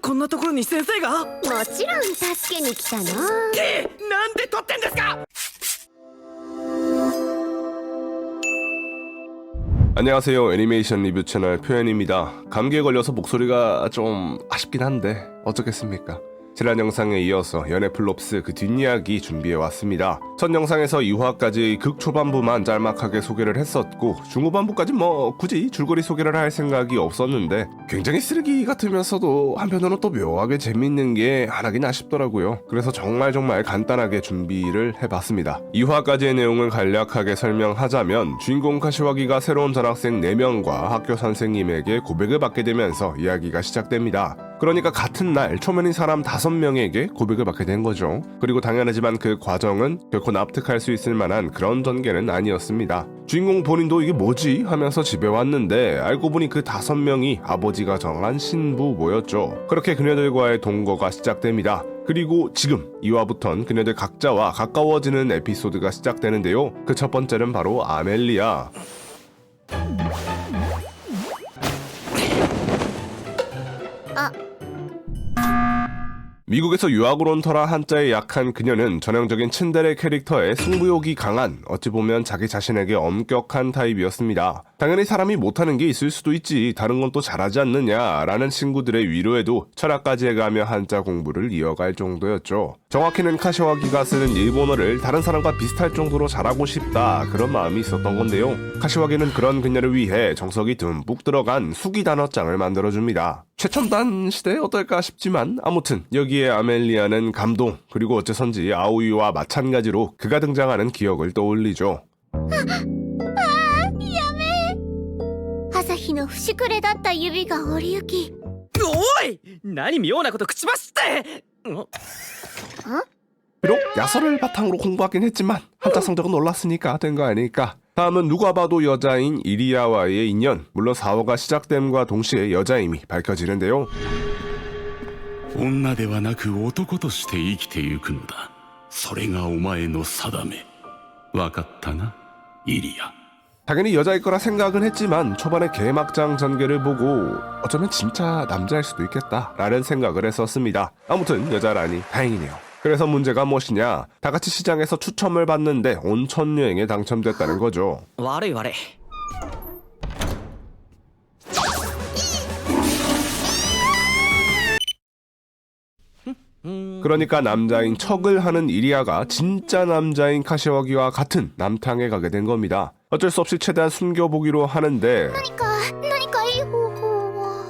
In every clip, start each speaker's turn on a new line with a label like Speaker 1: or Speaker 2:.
Speaker 1: こんなところに先生が
Speaker 2: もちろん助けに来たの
Speaker 1: えなんで撮ってんですか
Speaker 3: 안녕하세요. 애니메이션 리뷰 채널 표현입니다. 감기에 걸려서 목소리가 좀 아쉽긴 한데 어쩌겠습니까? 지난 영상에 이어서 연애플롭스 그 뒷이야기 준비해 왔습니다. 첫 영상에서 2화까지 극 초반부만 짤막하게 소개를 했었고 중후반부까지 뭐 굳이 줄거리 소개를 할 생각이 없었는데 굉장히 쓰레기 같으면서도 한편으로는 또 묘하게 재밌는 게 하나긴 아쉽더라고요. 그래서 정말 정말 간단하게 준비를 해봤습니다. 2화까지의 내용을 간략하게 설명하자면 주인공 카시와기가 새로운 전학생 4명과 학교 선생님에게 고백을 받게 되면서 이야기가 시작됩니다. 그러니까 같은 날 초면인 사람 5명에게 고백을 받게 된 거죠. 그리고 당연하지만 그 과정은 결코 납득할 수 있을 만한 그런 전개는 아니었습니다. 주인공 본인도 이게 뭐지 하면서 집에 왔는데 알고 보니 그 다섯 명이 아버지가 정한 신부모였죠. 그렇게 그녀들과의 동거가 시작됩니다. 그리고 지금 2화부턴 그녀들 각자와 가까워지는 에피소드가 시작되는데요. 그 첫 번째는 바로 아멜리아. 미국에서 유학을 온 터라 한자에 약한 그녀는 전형적인 츤데레 캐릭터에 승부욕이 강한 어찌 보면 자기 자신에게 엄격한 타입이었습니다. 당연히 사람이 못하는 게 있을 수도 있지 다른 건 또 잘하지 않느냐라는 친구들의 위로에도 철학까지 해가며 한자 공부를 이어갈 정도였죠. 정확히는 카시와기가 쓰는 일본어를 다른 사람과 비슷할 정도로 잘하고 싶다 그런 마음이 있었던 건데요. 카시와기는 그런 그녀를 위해 정석이 듬뿍 들어간 수기 단어장을 만들어줍니다. 최첨단 시대 어떨까 싶지만 아무튼 여기에 아멜리아는 감동 그리고 어째선지 아오이와 마찬가지로 그가 등장하는 기억을 떠올리죠.
Speaker 2: 日の節くれだった指が折り行き
Speaker 1: おい何妙なこと口走ってん
Speaker 3: 비록 야설을 바탕으로 공부하긴 했지만 한자 성적은 올랐으니까 된 거 아닐까. 다음은 누가 봐도 여자인 이리아와의 인연, 물론 4화가 시작됨과 동시에 여자임이 밝혀지는데요.
Speaker 4: 女ではなく男として生きてゆくのだそれがお前の定めわかったなイリア
Speaker 3: 당연히 여자일 거라 생각은 했지만 초반에 개막장 전개를 보고 어쩌면 진짜 남자일 수도 있겠다라는 생각을 했었습니다. 아무튼 여자라니 다행이네요. 그래서 문제가 무엇이냐? 다 같이 시장에서 추첨을 받는데 온천 여행에 당첨됐다는 거죠.
Speaker 1: 와래 와래.
Speaker 3: 그러니까 남자인 척을 하는 이리아가 진짜 남자인 카시와기와 같은 남탕에 가게 된 겁니다. 어쩔 수 없이 최대한 숨겨보기로 하는데
Speaker 2: 何か何かいい方法は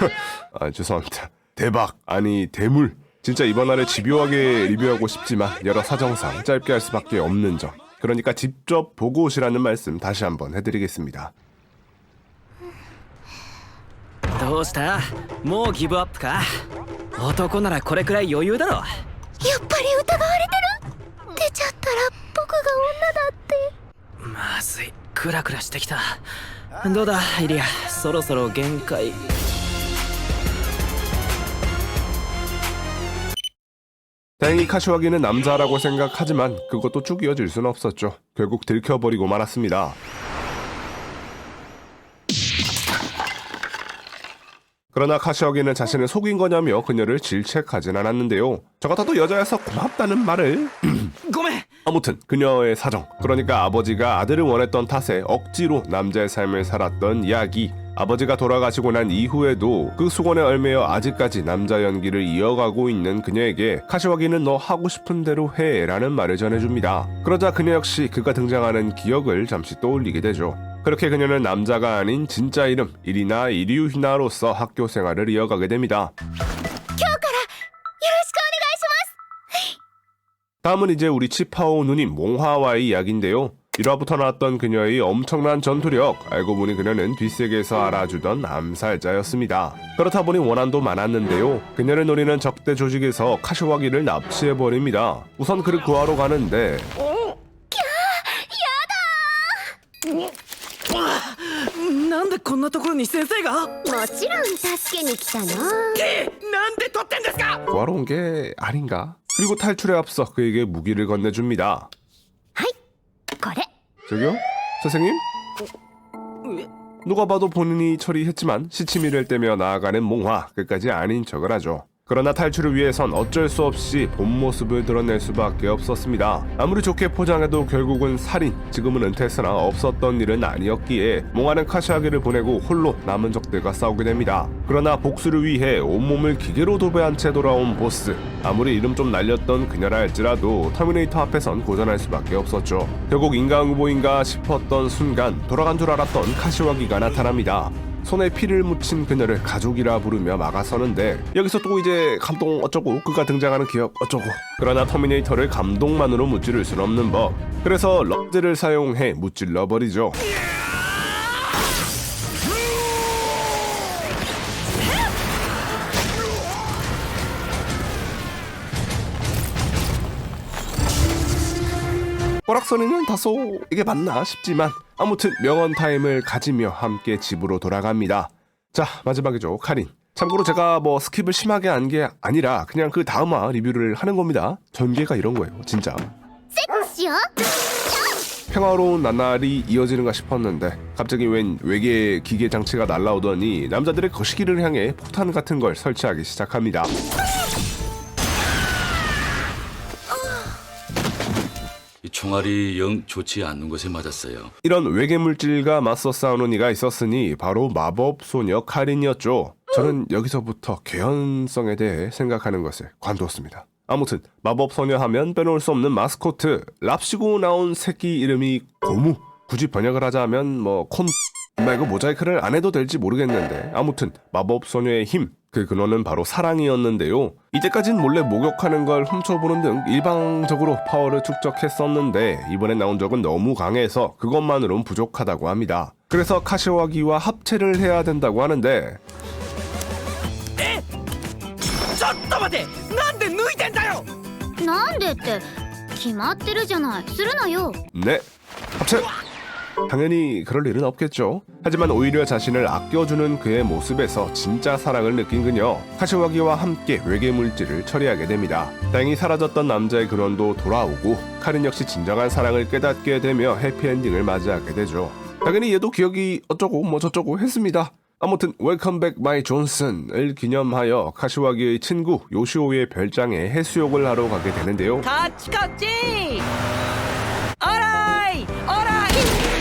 Speaker 3: 아 죄송합니다. 대박 아니 대물 진짜 이번 화를 집요하게 리뷰하고 싶지만 여러 사정상 짧게 할 수밖에 없는 점. 그러니까 직접 보고 오시라는 말씀 다시 한번 해드리겠습니다.
Speaker 1: どうしたもうギブアップか男ならこれくらい余裕だろ
Speaker 2: やっぱり疑われてる出 ちゃったら僕が女だって
Speaker 1: まずいクラクラしてきたどうだイリアそろそろ限界
Speaker 3: 다행히 카시와기는 남자라고 생각하지만 그것도 쭉 이어질 수는 없었죠. 결국 들켜버리고 말았습니다. 그러나 카시와기는 자신을 속인 거냐며 그녀를 질책하진 않았는데요. 저 같아도 여자여서 고맙다는 말을
Speaker 1: ごめん
Speaker 3: 아무튼 그녀의 사정. 그러니까 아버지가 아들을 원했던 탓에 억지로 남자의 삶을 살았던 이야기. 아버지가 돌아가시고 난 이후에도 그 수건에 얽매여 아직까지 남자 연기를 이어가고 있는 그녀에게 카시와기는 너 하고 싶은 대로 해 라는 말을 전해줍니다. 그러자 그녀 역시 그가 등장하는 기억을 잠시 떠올리게 되죠. 그렇게 그녀는 남자가 아닌 진짜 이름 이리나 이리우히나로서 학교 생활을 이어가게 됩니다 다음은 이제 우리 치파오 누님 몽화와의 이야기인데요. 1화부터 나왔던 그녀의 엄청난 전투력, 알고 보니 그녀는 뒷세계에서 알아주던 암살자였습니다. 그렇다 보니 원한도 많았는데요. 그녀를 노리는 적대 조직에서 카시와기를 납치해버립니다. 우선 그를 구하러 가는데
Speaker 1: なんでこんなところに先生が
Speaker 2: ますもちろん助けに来たの
Speaker 1: えなんで撮ってんですか
Speaker 3: 구하러 온 게 아닌가? 그리고 탈출에 앞서 그에게 무기를 건네줍니다.
Speaker 2: 하이, 거래.
Speaker 3: 저기요? 선생님? 누가 봐도 본인이 처리했지만 시치미를 떼며 나아가는 몽화 끝까지 아닌 척을 하죠. 그러나 탈출을 위해선 어쩔 수 없이 본 모습을 드러낼 수밖에 없었습니다. 아무리 좋게 포장해도 결국은 살인, 지금은 은퇴했으나 없었던 일은 아니었기에 몽환은 카시아기를 보내고 홀로 남은 적들과 싸우게 됩니다. 그러나 복수를 위해 온몸을 기계로 도배한 채 돌아온 보스. 아무리 이름 좀 날렸던 그녀라 할지라도 터미네이터 앞에선 고전할 수밖에 없었죠. 결국 인간 후보인가 싶었던 순간 돌아간 줄 알았던 카시와기가 나타납니다. 손에 피를 묻힌 그녀를 가족이라 부르며 막아서는데 여기서 또 이제 감동 어쩌고 그가 등장하는 기억 어쩌고. 그러나 터미네이터를 감동만으로 무찌를 순 없는 법. 그래서 럭드를 사용해 무찔러 버리죠. 꼬락서리는 다소 이게 맞나 싶지만 아무튼 명언 타임을 가지며 함께 집으로 돌아갑니다. 자 마지막이죠 카린. 참고로 제가 뭐 스킵을 심하게 한 게 아니라 그냥 그 다음화 리뷰를 하는 겁니다. 전개가 이런 거예요, 진짜.
Speaker 2: しよ
Speaker 3: 평화로운 나날이 이어지는가 싶었는데 갑자기 웬 외계 기계 장치가 날라오더니 남자들의 거시기를 향해 폭탄 같은 걸 설치하기 시작합니다.
Speaker 5: 총알이 영 좋지 않는 곳에 맞았어요.
Speaker 3: 이런 외계 물질과 맞서 싸우는 이가 있었으니 바로 마법 소녀 카린이었죠. 저는 여기서부터 개연성에 대해 생각하는 것을 관두었습니다. 아무튼 마법 소녀 하면 빼놓을 수 없는 마스코트 랍시고 나온 새끼 이름이 고무. 굳이 번역을 하자면 뭐 콘 말고 모자이크를 안 해도 될지 모르겠는데 아무튼 마법 소녀의 힘. 그 근원은 바로 사랑이었는데요. 이때까진 몰래 목욕하는 걸 훔쳐보는 등 일방적으로 파워를 축적했었는데 이번에 나온 적은 너무 강해서 그것만으론 부족하다고 합니다. 그래서 카시와기와 합체를 해야 된다고 하는데
Speaker 1: ちょっと待てなんで抜いてんだよ
Speaker 2: なんでって決まってるじゃないするなよ
Speaker 3: 네 합체 당연히 그럴 일은 없겠죠. 하지만 오히려 자신을 아껴주는 그의 모습에서 진짜 사랑을 느낀 그녀, 카시와기와 함께 외계 물질을 처리하게 됩니다. 다행히 사라졌던 남자의 근원도 돌아오고, 카린 역시 진정한 사랑을 깨닫게 되며 해피엔딩을 맞이하게 되죠. 당연히 얘도 기억이 어쩌고 뭐 저쩌고 했습니다. 아무튼 웰컴 백 마이 존슨을 기념하여 카시와기의 친구 요시오의 별장에 해수욕을 하러 가게 되는데요.
Speaker 1: 같이 갔지. 어라이, 어라이.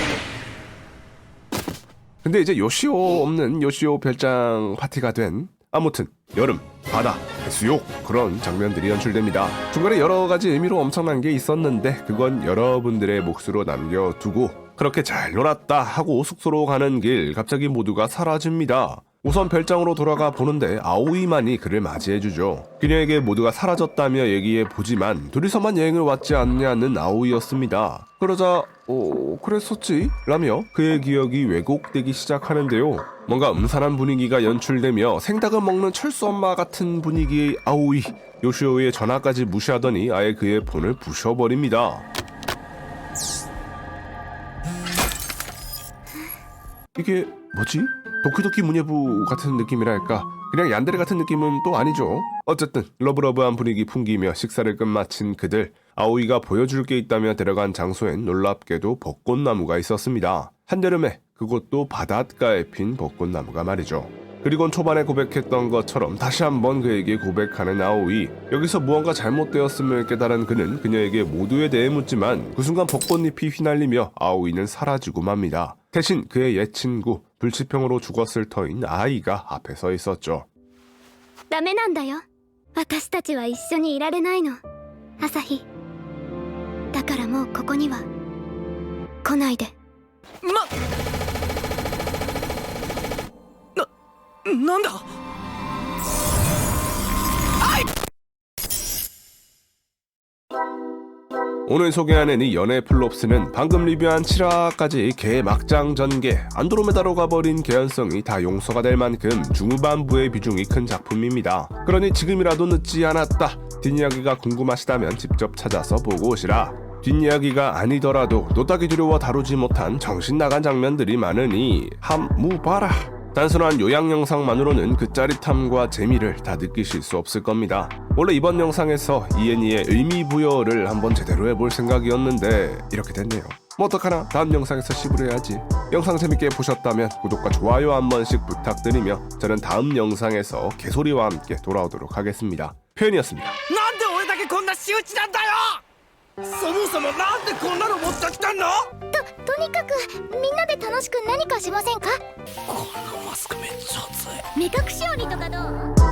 Speaker 3: 근데 이제 요시오 없는 요시오 별장 파티가 된 아무튼 여름 바다 해수욕 그런 장면들이 연출됩니다. 중간에 여러 가지 의미로 엄청난 게 있었는데 그건 여러분들의 몫으로 남겨두고 그렇게 잘 놀았다 하고 숙소로 가는 길 갑자기 모두가 사라집니다. 우선 별장으로 돌아가 보는데 아오이만이 그를 맞이해주죠. 그녀에게 모두가 사라졌다며 얘기해 보지만 둘이서만 여행을 왔지 않냐는 아오이였습니다. 그러자 어 그랬었지? 라며 그의 기억이 왜곡되기 시작하는데요 뭔가 음산한 분위기가 연출되며 생닭을 먹는 철수 엄마 같은 분위기의 아오이 요시오의 전화까지 무시하더니 아예 그의 폰을 부셔버립니다 이게 뭐지? 도키도키 문예부 같은 느낌이랄까 그냥 얀데레 같은 느낌은 또 아니죠. 어쨌든 러브러브한 분위기 풍기며 식사를 끝마친 그들 아오이가 보여줄 게 있다며 데려간 장소엔 놀랍게도 벚꽃나무가 있었습니다. 한여름에 그것도 바닷가에 핀 벚꽃나무가 말이죠 그리곤 초반에 고백했던 것처럼 다시 한번 그에게 고백하는 아오이 여기서 무언가 잘못되었음을 깨달은 그는 그녀에게 모두에 대해 묻지만 그 순간 벚꽃잎이 휘날리며 아오이는 사라지고 맙니다 대신 그의 옛 친구 불치병으로 죽었을 터인 아이가 앞에 서 있었죠
Speaker 2: ダメなんだよ私たちは一緒にいられないの朝日だからもうここには来ないで
Speaker 1: な ななんだ
Speaker 3: 오늘 소개하는 이 연애 플롭스는 방금 리뷰한 7화까지 개 막장 전개 안드로메다로 가버린 개연성이 다 용서가 될 만큼 중후반부의 비중이 큰 작품입니다. 그러니 지금이라도 늦지 않았다. 뒷이야기가 궁금하시다면 직접 찾아서 보고 오시라. 뒷이야기가 아니더라도 노딱이 두려워 다루지 못한 정신 나간 장면들이 많으니 함무 봐라. 단순한 요약 영상만으로는 그 짜릿함과 재미를 다 느끼실 수 없을 겁니다. 원래 이번 영상에서 이엔이의 의미 부여를 한번 제대로 해볼 생각이었는데 이렇게 됐네요. 뭐 어떡하나 다음 영상에서 시부해야지 영상 재밌게 보셨다면 구독과 좋아요 한 번씩 부탁드리며 저는 다음 영상에서 개소리와 함께 돌아오도록 하겠습니다 표현이었습니다
Speaker 1: なんで俺だけこんな仕打ちなんだよそもそもなんでこんなの持ってきたんの
Speaker 6: とにかくみんなで楽しく何かしませんか？
Speaker 1: このマスクめっちゃ熱い。
Speaker 6: 目隠し鬼とかどう？